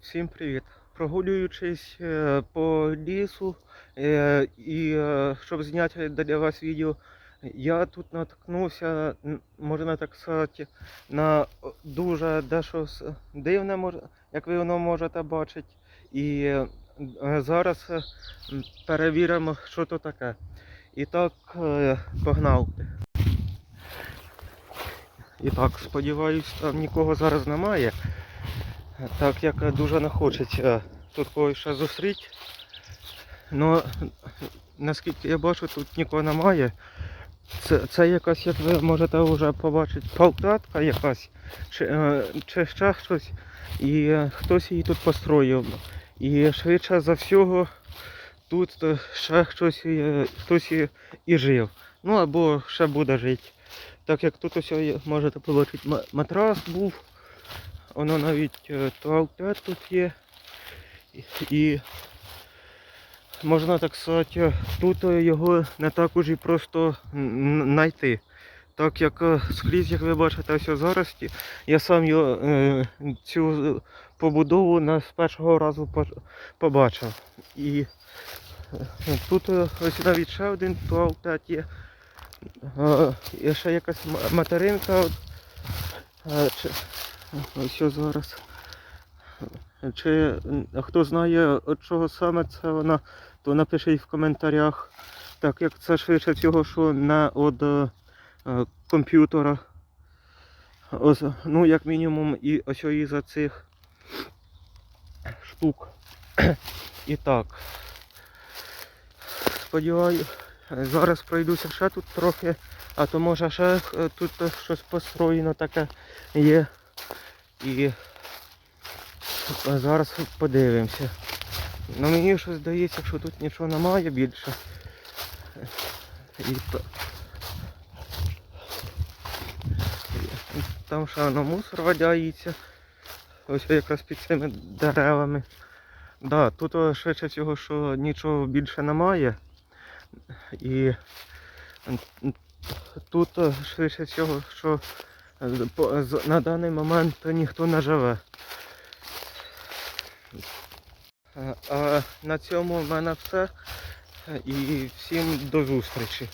Всім привіт. Прогулюючись е, по лісу е, і е, щоб зняти для вас відео, я тут наткнувся, можна так сказати, на дуже дещо дивне, як ви воно можете бачити. І зараз перевіримо, що то таке. І так, погнав. І так, сподіваюсь, там нікого зараз немає. Так як дуже не хочеться тут когось ще зустріти. Ну, наскільки я бачу, тут нікого немає. Це, це якась, як ви можете вже побачити, полтатка якась, чи, е, чи ще щось. І е, хтось її тут построїв. І швидше за всього тут е, ще хтось, е, хтось і жив. Ну або ще буде жити. Так як тут ось можете побачити матрас був. Воно навіть е, туалет тут є. І- можна так сказати, тут його не так уже і просто знайти. Так як е, скрізь, як ви бачите, ось зарості, я сам його, е, цю побудову не з першого разу побачив. І тут ось навіть ще один туалет є. Ще якась материнка. Ось зараз. Чи хто знає, от чого саме це вона, то напишіть в коментарях. Так як це швидше всього, що не від е, комп'ютера. Ну, як мінімум, і ось із цих штук. І так. Сподіваюся, зараз пройдуся ще тут трохи, а то може ще е, тут щось построєно таке є. І зараз подивимося. Ну мені щось здається, що тут нічого немає більше. І. Там ще воно мусор валяється. Ось якраз під цими деревами. Да, тут швидше всього, що нічого більше немає. І тут швидше всього, що на даний момент ніхто не живе. Е, А на цьому в мене все. І всім до зустрічі.